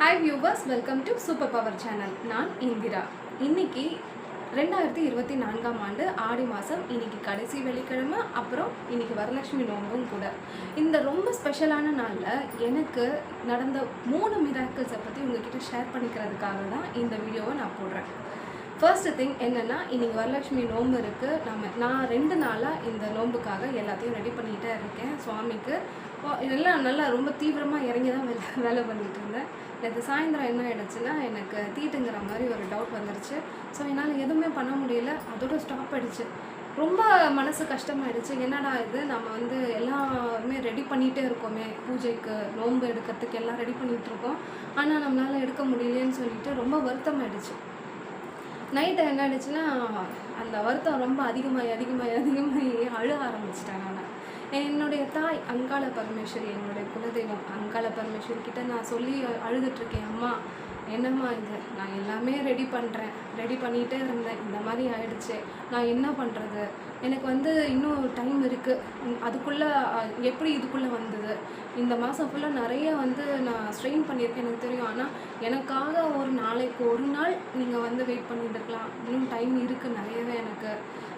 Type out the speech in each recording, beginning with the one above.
Hi viewers welcome to super power channel நான் இந்திரா. இன்னைக்கு ரெண்டாயிரத்தி இருபத்தி நான்காம் ஆண்டு ஆடி மாதம் இன்னைக்கு கடைசி வெள்ளிக்கிழமை அப்புறம் இன்னைக்கு வரலட்சுமி நோம்பும் கூட. இந்த ரொம்ப ஸ்பெஷலான நாளில் எனக்கு நடந்த மூணு மிராக்கிள்ஸை பற்றி உங்ககிட்ட ஷேர் பண்ணிக்கிறதுக்காக தான் இந்த வீடியோவை நான் போடுறேன். ஃபர்ஸ்ட் திங் என்னென்னா இன்றைக்கி வரலட்சுமி நோன்பு இருக்குது நம்ம நான் ரெண்டு நாளாக இந்த நோன்புக்காக எல்லாத்தையும் ரெடி பண்ணிகிட்டே இருக்கேன். சுவாமிக்கு இதெல்லாம் நல்லா ரொம்ப தீவிரமாக இறங்கி தான் வேலை வேலை பண்ணிகிட்டு இருந்தேன். நேற்று சாயந்தரம் என்ன ஆயிடுச்சுன்னா எனக்கு தீட்டுங்கிற மாதிரி ஒரு டவுட் வந்துருச்சு. ஸோ என்னால் எதுவுமே பண்ண முடியல. அதோட ஸ்டாப் ஆயிடுச்சு. ரொம்ப மனசு கஷ்டமாயிடுச்சு. என்னடா இது? நம்ம வந்து எல்லாமே ரெடி பண்ணிகிட்டே இருக்கோமே. பூஜைக்கு நோன்பு எடுக்கிறதுக்கு எல்லாம் ரெடி பண்ணிகிட்டு இருக்கோம். ஆனால் நம்மளால் எடுக்க முடியலேன்னு சொல்லிட்டு ரொம்ப வருத்தமாயிடுச்சு. நைட்டு என்ன ஆயிடுச்சுன்னா அந்த வருத்தம் ரொம்ப அதிகமாகி அதிகமாகி அதிகமாகி அழுக ஆரம்பிச்சிட்டேன் நான். என்னுடைய தாய் அங்காள பரமேஸ்வரி என்னுடைய குலதெய்வம் அங்காள பரமேஸ்வரி கிட்ட நான் சொல்லி அழுதுட்ருக்கேன் அம்மா என்னம்மா இது? நான் எல்லாமே ரெடி பண்ணுறேன் ரெடி பண்ணிகிட்டே இருந்தேன். இந்த மாதிரி ஆயிடுச்சு. நான் என்ன பண்ணுறது எனக்கு வந்து இன்னும் டைம் இருக்குது அதுக்குள்ளே எப்படி இதுக்குள்ளே வந்தது? இந்த மாதம் ஃபுல்லாக நிறைய வந்து நான் ஸ்ட்ரெயின் பண்ணியிருக்கேன் எனக்கு தெரியும். ஆனால் எனக்காக ஒரு நாளைக்கு ஒரு நாள் நீங்கள் வந்து வெயிட் பண்ணிட்டு இருக்கலாம். இன்னும் டைம் இருக்குது நிறையவே எனக்கு.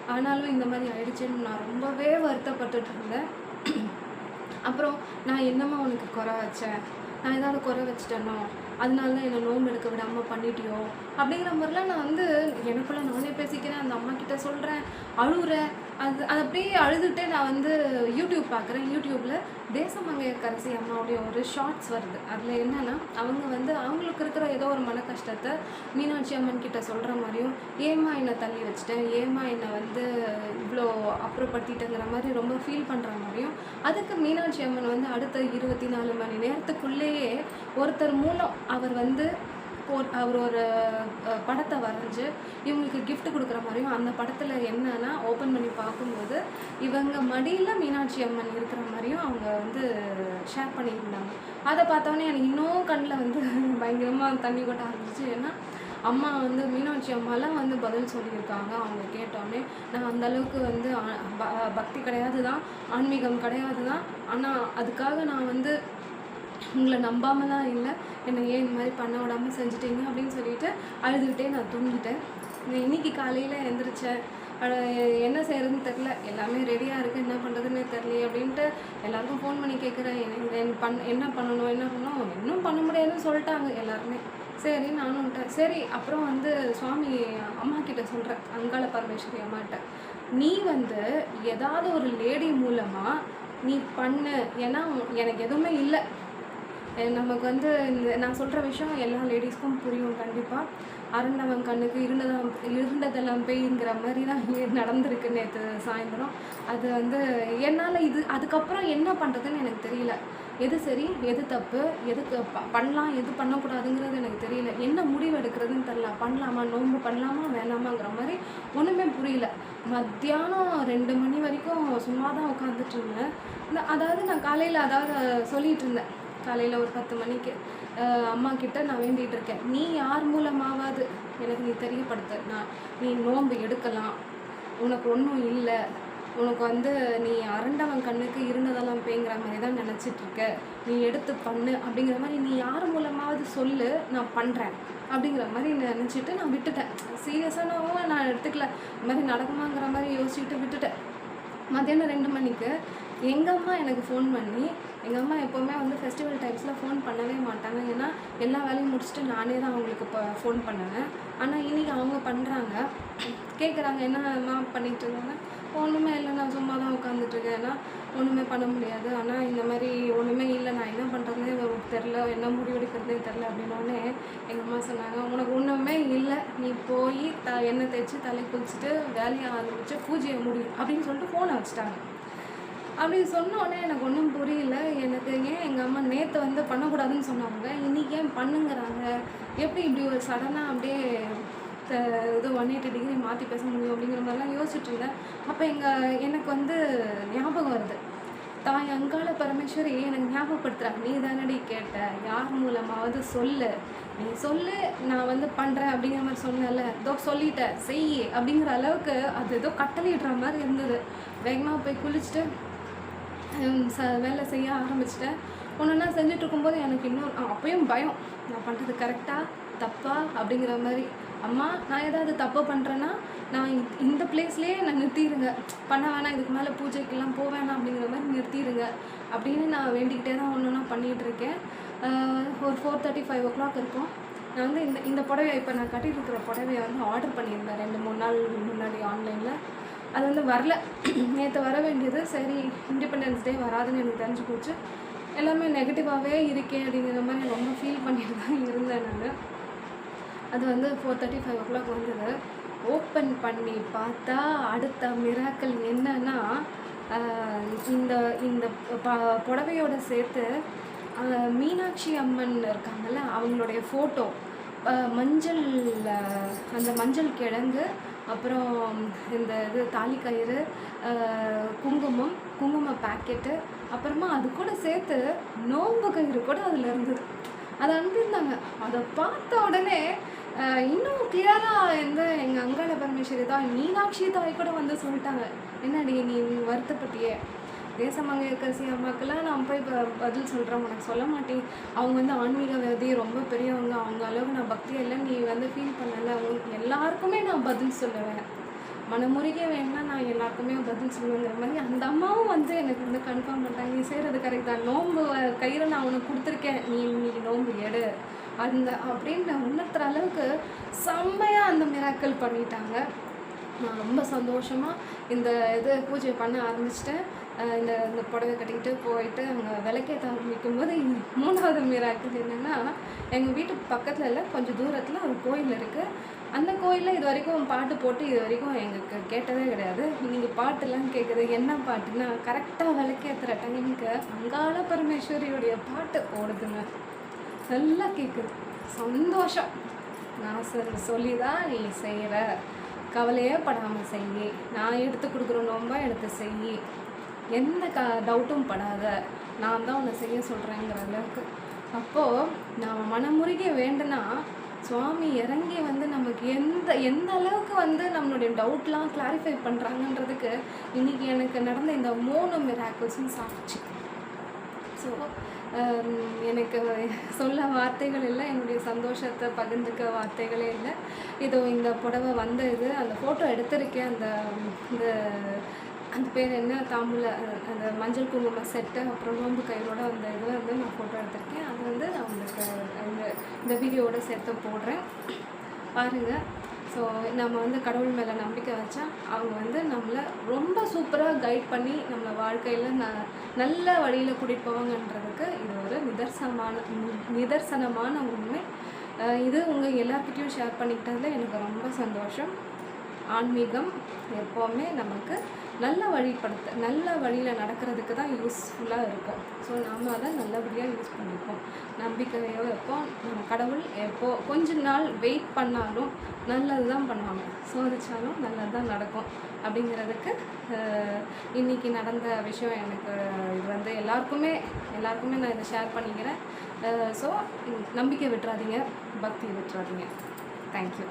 ஆனாலும் இந்த மாதிரி ஆயிடுச்சுன்னு நான் ரொம்பவே வருத்தப்பட்டுட்டு இருந்தேன் அப்புறம் நான் என்னம்மா உனக்கு குறை வச்சேன் நான் ஏதாவது குறை வச்சிட்டேனோ? அதனால தான் என்னை நோம்பு எடுக்க விடாமல் பண்ணிட்டியோ? அப்படிங்கிற மாதிரிலாம் நான் வந்து எனக்குள்ள நானே பேசிக்கிறேன் அந்த அம்மா கிட்ட சொல்கிறேன் அழுகுறேன் அது அது அப்படியே அழுதுகிட்டே நான் வந்து யூடியூப் பார்க்குறேன். யூடியூப்பில் தேசமங்கையரசி அம்மாவுடைய ஒரு ஷார்ட்ஸ் வருது. அதில் என்னென்னா அவங்க வந்து அவங்களுக்கு இருக்கிற ஏதோ ஒரு மன கஷ்டத்தை மீனாட்சி அம்மன் கிட்ட சொல்கிற மாதிரியும் ஏமா என்னை தள்ளி வச்சுட்டேன்? ஏமா என்னை வந்து அப்புறப்படுத்திட்டேங்கிற மாதிரி ரொம்ப ஃபீல் பண்ணுற மாதிரியும் அதுக்கு மீனாட்சி அம்மன் வந்து அடுத்த இருபத்தி நாலு மணி நேரத்துக்குள்ளேயே ஒருத்தர் மூலம் அவர் வந்து போ- அவர் ஒரு படத்தை வரைஞ்சி இவங்களுக்கு கிஃப்ட் கொடுக்குற மாதிரியும் அந்த படத்தில் என்னன்னா ஓப்பன் பண்ணி பார்க்கும்போது இவங்க மடியில் மீனாட்சி அம்மன் இருக்கிற மாதிரியும் அவங்க வந்து ஷேர் பண்ணியிருந்தாங்க. அதை பார்த்தோன்னே எனக்கு இன்னும் கண்ணில் வந்து பயங்கரமாக தண்ணி கொட்ட ஆரம்பிச்சு ஏன்னா அம்மா வந்து மீனாட்சி அம்மாலாம் வந்து பதில் சொல்லியிருக்காங்க. அவங்க கேட்டோன்னே நான் அந்தளவுக்கு வந்து ப- பக்தி கிடையாது தான் ஆன்மீகம் கிடையாது தான். ஆனால் அதுக்காக நான் வந்து உங்களை நம்பாமல் தான் இல்லை. என்னை ஏன் இந்த மாதிரி பண்ண விடாமல் செஞ்சுட்டீங்க அப்படின்னு சொல்லிட்டு அழுதுகிட்டே நான் தூங்கிட்டேன். இன்னைக்கு காலையில் எழுந்திரிச்சேன் என்ன செய்யறதுன்னு தெரில எல்லாமே ரெடியாக இருக்குது என்ன பண்ணுறதுன்னு தெரியல அப்படின்ட்டு எல்லாருக்கும் ஃபோன் பண்ணி கேட்குறேன் என்ன பண் என்ன பண்ணணும் என்ன பண்ணணும்? இன்னும் பண்ண முடியாதுன்னு சொல்லிட்டாங்க எல்லாருமே. சரி நானும் விட்டேன் சரி அப்புறம் வந்து சுவாமி அம்மா கிட்ட சொல்கிறேன் அங்காள பரமேஸ்வரி அம்மாட்ட. நீ வந்து ஏதாவது ஒரு லேடி மூலமாக நீ பண்ணு ஏன்னா எனக்கு எதுவுமே இல்லை. நமக்கு வந்து இந்த நான் சொல்கிற விஷயம் எல்லா லேடிஸ்க்கும் புரியும் கண்டிப்பாக அரண்டவன் கண்ணுக்கு இருண்டதெல்லாம் இருண்டதெல்லாம் பேய்ங்கிற மாதிரி தான் நடந்திருக்கு நேற்று சாயந்தரம். அது வந்து என்னால் இது அதுக்கப்புறம் என்ன பண்ணுறதுன்னு எனக்கு தெரியல. எது சரி எது தப்பு எதுக்கு ப பண்ணலாம் எது பண்ணக்கூடாதுங்கிறது எனக்கு தெரியல. என்ன முடிவு எடுக்கிறதுன்னு தெரில பண்ணலாமா நோன்பு பண்ணலாமா வேணாமாங்கிற மாதிரி ஒன்றுமே புரியல. மத்தியானம் ரெண்டு மணி வரைக்கும் சும்மா தான் உட்காந்துட்டு இருந்தேன். இந்த- அதாவது நான் காலையில் அதாவது சொல்லிகிட்டு இருந்தேன். காலையில் ஒரு பத்து மணிக்கு. அம்மா கிட்ட நான் வேண்டிகிட்டு இருக்கேன். நீ யார் மூலமாவது எனக்கு நீ தெரியப்படுத்து. நான் நீ நோன்பு எடுக்கலாம். உனக்கு ஒன்றும் இல்லை. உனக்கு வந்து நீ அரண்டவன் கண்ணுக்கு இருந்ததெல்லாம் பேங்கிற மாதிரி தான் நினச்சிட்டு இருக்க நீ எடுத்து பண்ணு அப்படிங்கிற மாதிரி நீ யார் மூலமாவது சொல்லு நான் பண்ணுறேன் அப்படிங்கிற மாதிரி நினச்சிட்டு நான் விட்டுட்டேன். சீரியஸானவும் நான் எடுத்துக்கல. இந்த மாதிரி நடக்குமாங்கிற மாதிரி யோசிச்சுட்டு விட்டுட்டேன். மத்தியானம் ரெண்டு மணிக்கு எங்கள் அம்மா எனக்கு ஃபோன் பண்ணி எங்கள் அம்மா எப்போவுமே வந்து ஃபெஸ்டிவல் டைம்ஸில் ஃபோன் பண்ணவே மாட்டாங்க. ஏன்னா எல்லா வேலையும் முடிச்சுட்டு நானே தான் அவங்களுக்கு இப்போ ஃபோன் பண்ணுவேன். ஆனால் இன்றைக்கி அவங்க பண்ணுறாங்க கேட்குறாங்க என்னம்மா பண்ணிகிட்டு இருந்தாங்க ஒன்றுமே இல்லை நான் சும்மா தான் உட்காந்துட்ருக்கேன் ஏன்னா ஒன்றுமே பண்ண முடியாது. ஆனால் இந்த மாதிரி ஒன்றுமே இல்லை. நான் என்ன பண்ணுறதுனே தெரில என்ன முடிவெடுக்கிறதே தெரில அப்படின்னோடனே எங்கள் அம்மா சொன்னாங்க உனக்கு ஒன்றுமே இல்லை. நீ போய் த எண்ணெய் தேய்ச்சி தலை குளிச்சுட்டு வேலையை ஆரம்பித்து பூஜையை முடியும் அப்படின்னு சொல்லிட்டு ஃபோனை வச்சுட்டாங்க. அப்படி சொன்னோடனே எனக்கு ஒன்றும் புரியல. எனக்கு ஏன் எங்கள் அம்மா நேற்று வந்து பண்ணக்கூடாதுன்னு சொன்னாங்க. இன்றைக்கி ஏன் பண்ணுங்கிறாங்க? எப்படி இப்படி ஒரு சடனாக அப்படியே த- ஒன் எயிட்டி டிகிரி மாற்றி பேச முடியும் அப்படிங்கிற மாதிரிலாம் யோசிச்சுட்டு இருந்தேன். அப்போ எங்கள் எனக்கு வந்து ஞாபகம் வருது. தாய் அங்காள பரமேஸ்வரி எனக்கு ஞாபகப்படுத்துகிறாங்க நீ தானடி கேட்ட யார் மூலமாவது சொல்லு. நீ சொல்லு நான் வந்து பண்ணுறேன் அப்படிங்கிற மாதிரி சொன்னேன்ல. இதோ சொல்லிட்டேன் செய் அப்படிங்கிற அளவுக்கு அது ஏதோ கட்டளையிடுற மாதிரி இருந்தது. வேகமாக போய் குளிச்சுட்டு ச வேலை செய்ய ஆரம்பிச்சிட்டேன். ஒன்றா செஞ்சுட்டு இருக்கும்போது எனக்கு இன்னொரு அப்பயும் பயம். நான் பண்ணுறது கரெக்டாக தப்பா அப்படிங்கிற மாதிரி அம்மா நான் ஏதாவது தப்பு பண்ணுறேன்னா நான் இந்த- பிளேஸ்லேயே நான் நிறுத்திடுங்க பண்ண வேணாம் இதுக்கு மேலே பூஜைக்கெல்லாம் போக வேணாம் அப்படிங்கிற மாதிரி நிறுத்திடுங்க அப்படின்னு நான் வேண்டிக்கிட்டே தான் ஒன்று ஒன்றா பண்ணிகிட்டு இருக்கேன். ஒரு four thirty five o'clock இருக்கும். நான் வந்து இந்த இந்த புடவை இப்போ நான் கட்டிட்டு இருக்கிற புடவையை வந்து ஆர்டர் பண்ணியிருந்தேன் ரெண்டு மூணு நாள் முன்னாடி ஆன்லைனில் அது வந்து வரல. நேற்று வர வேண்டியது. சரி இண்டிபெண்டன்ஸ் டே வராதுன்னு எனக்கு தெரிஞ்சு போச்சு. எல்லாமே நெகட்டிவாகவே இருக்கேன் அப்படிங்கிற மாதிரி ரொம்ப ஃபீல் பண்ணிட்டு தான் இருந்தேன் நான். அது வந்து four thirty five o'clock வந்தது. ஓப்பன் பண்ணி பார்த்தா அடுத்த மிராக்கள் என்னன்னா இந்த இந்த ப புடவையோட சேர்த்து மீனாட்சி அம்மன் இருக்காங்கல்ல அவங்களுடைய ஃபோட்டோ மஞ்சள் அந்த மஞ்சள் கிழங்கு அப்புறம் இந்த இது தாலிக்கயிறு குங்குமம் குங்கும பாக்கெட்டு அப்புறமா அது கூட சேர்த்து நோம்பு கயிறு கூட அதில் இருந்தது. அதை அனுப்பியிருந்தாங்க அதை பார்த்த உடனே இன்னும் கிளியராக எந்த எங்கள் அங்காள பரமேஸ்வரி தான் மீனாட்சி தாய் கூட வந்து சொல்லிட்டாங்க. என்னடி நீ வருத்தப்பட்டியே தேசமங்கேற்கரசி அம்மாக்கெல்லாம் நான் போய் இப்போ பதில் சொல்கிறேன் உனக்கு சொல்ல மாட்டேன். அவங்க வந்து ஆன்மீகவாதி ரொம்ப பெரியவங்க. அவங்க அளவுக்கு நான் பக்தி இல்லை நீ வந்து ஃபீல் பண்ணல. அவங்க எல்லாருக்குமே நான் பதில் சொல்லுவேன். மனமுருகே வேணா நான் எல்லாருக்குமே பதில் சொல்லுவேங்கிற மாதிரி அந்த அம்மாவும் வந்து எனக்கு வந்து கன்ஃபார்ம் பண்ணிட்டாங்க. நீ செய்கிறது கரெக்டாக நோம்பு கயிறு நான் உனக்கு கொடுத்துருக்கேன். நீ இன்னைக்கு நோம்பு எடு. அந்த அப்படின்னு உணர்த்துற அளவுக்கு செம்மையாக அந்த மிராக்கள் பண்ணிட்டாங்க. நான் ரொம்ப சந்தோஷமாக இந்த இது பூஜை பண்ண ஆரம்பிச்சிட்டேன். இந்த இந்த புடவை கட்டிக்கிட்டு போயிட்டு அங்கே விளக்கேற்ற ஆரம்பிக்கும் போது மூணாவது மிராக்கள் என்னென்னா எங்கள் வீட்டு பக்கத்தில் இல்லை கொஞ்சம் தூரத்தில் ஒரு கோயில் இருக்குது அந்த கோயிலில் இது வரைக்கும் பாட்டு போட்டு இது வரைக்கும் எங்களுக்கு கேட்டதே கிடையாது. நீங்கள் பாட்டுலாம் கேட்குது என்ன பாட்டுன்னா கரெக்டாக விளக்கேற்றுற டைமுக்கு அங்காள பரமேஸ்வரியுடைய பாட்டு ஓடுதுங்க. நல்லா கேட்குது சந்தோஷம். நான் சொல் சொல்லி தான் நீ செய்கிற கவலையே படாமல் செய் நான் எடுத்து கொடுக்குற நோம்பா எடுத்து செய் எந்த க டவுட்டும் படாத. நான் தான் உன்னை செய்ய சொல்கிறேங்கிற அளவுக்கு. அப்போது நான் மனமுருகி வேண்டுனா சுவாமி இறங்கி வந்து நமக்கு எந்த எந்த அளவுக்கு வந்து நம்மளுடைய டவுட்லாம் கிளாரிஃபை பண்ணுறாங்கன்றதுக்கு இன்றைக்கி எனக்கு நடந்த இந்த மூணு மிராக்கிள்ஸும் சாட்சி. ஸோ எனக்கு சொல்ல வார்த்தைகள் இல்லை என்னுடைய சந்தோஷத்தை பகிர்ந்துக்க வார்த்தைகளே இல்லை. இதோ இந்த புடவை வந்த இது அந்த ஃபோட்டோ எடுத்திருக்கேன். அந்த இந்த அந்த பேர் என்ன? தாம்பூல அந்த மஞ்சள் குங்கும செட்டு அப்புறம் நோம்பு கையோட அந்த இதை வந்து நான் ஃபோட்டோ எடுத்திருக்கேன். அது வந்து நான் உங்களுக்கு இந்த இந்த வீடியோவோட சேர்த்து போடுறேன். பாருங்கள் ஸோ நம்ம வந்து கடவுள் மேலே நம்பிக்கை வச்சா அவங்க வந்து நம்மளை ரொம்ப சூப்பராக கைட் பண்ணி நம்மளை வாழ்க்கையில் ந நல்ல வழியில் கூட்டிகிட்டு போவாங்கன்றதுக்கு இது ஒரு நிதர்சனமான நிதர்சனமான உண்மை. இது உங்கள் எல்லார்கிட்டயும் ஷேர் பண்ணிக்கிட்டதில் எனக்கு ரொம்ப சந்தோஷம். ஆன்மீகம் எப்போவுமே நமக்கு நல்ல வழிப்படுத்த நல்ல வழியில் நடக்கிறதுக்கு தான் யூஸ்ஃபுல்லாக இருக்கும். ஸோ நாம் அதை நல்லபடியாக யூஸ் பண்ணிப்போம். நம்பிக்கையோ எப்போ நம்ம கடவுள் எப்போ கொஞ்ச நாள் வெயிட் பண்ணாலும் நல்லது தான் பண்ணுவாங்க. சோதிச்சாலும் நல்லது தான் நடக்கும். அப்படிங்கிறதுக்கு இன்றைக்கி இன்னைக்கு நடந்த விஷயம் எனக்கு இது வந்து எல்லாருக்குமே எல்லாருக்குமே நான் இதை ஷேர் பண்ணிக்கிறேன். ஸோ நம்பிக்கை விட்டுறாதீங்க. பக்தி விட்டுறாதீங்க. தேங்க்யூ